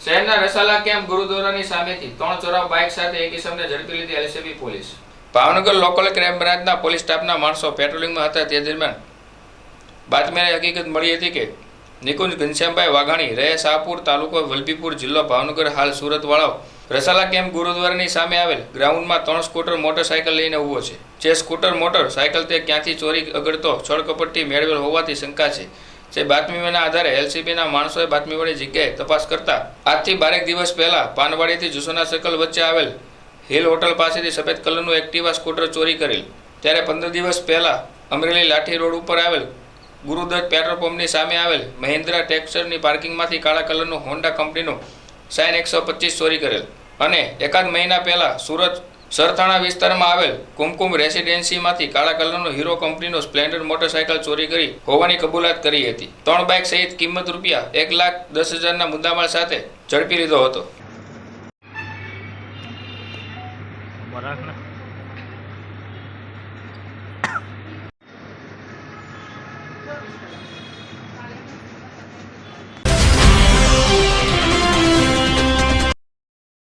શહેરના રસાલા કેમ્પ ગુરુદ્વારાની સામેથી ત્રણ ચોરા બાઇક સાથે એક ઇસમને ઝડપી લીધી LCB police. Bhavnagar local crime બ્રાન્ચના પોલીસ સ્ટાફના માણસો પેટ્રોલિંગમાં હતા તે દરમિયાન બાતમીને હકીકત મળી હતી કે નિકુંજ ઘનશ્યામભાઈ વાઘાણી રહે શાહપુર તાલુકો વલભીપુર જિલ્લો ભાવનગર, હાલ સુરતવાળાઓ રસાલા કેમ્પ ગુરુદ્વારાની સામે આવેલ ગ્રાઉન્ડમાં ત્રણ સ્કૂટર મોટરસાયકલ લઈને ઊભો છે. જે સ્કૂટર, મોટર, સાયકલ તે ક્યાંથી ચોરી અગડતો છળકપટ્ટી મેળવેલ હોવાથી શંકા છે. જે બાતમીના આધારે એલસીબીના માણસોએ બાતમીવાળી જગ્યાએ તપાસ કરતા આજથી બારેક દિવસ પહેલાં પાનવાડીથી જુસોના સર્કલ વચ્ચે આવેલ હિલ હોટલ પાસેથી સફેદ કલરનું એક્ટિવા સ્કૂટર ચોરી કરેલ. ત્યારે પંદર દિવસ પહેલાં અમરેલી લાઠી રોડ ઉપર આવેલ ગુરુદત્ત પેટ્રોલ પંપની સામે આવેલ મહિન્દ્રા ટેક્સચરની પાર્કિંગમાંથી કાળા કલરનું હોન્ડા કંપનીનું સાઇન એકસો પચીસ ચોરી કરેલ. અને એકાદ મહિના પહેલાં સુરત સરથાણા વિસ્તારમાં આવેલ કુમકુમ રેસિડેન્સીમાંથી કાળા કલરનો હીરો કંપનીનો સ્પ્લેન્ડર મોટરસાયકલ ચોરી કરી હોવાની કબૂલાત કરી હતી. ત્રણ બાઇક સહિત કિંમત રૂપિયા એક લાખ દસ હજારના મુદ્દામાલ સાથે ઝડપી લીધો હતો.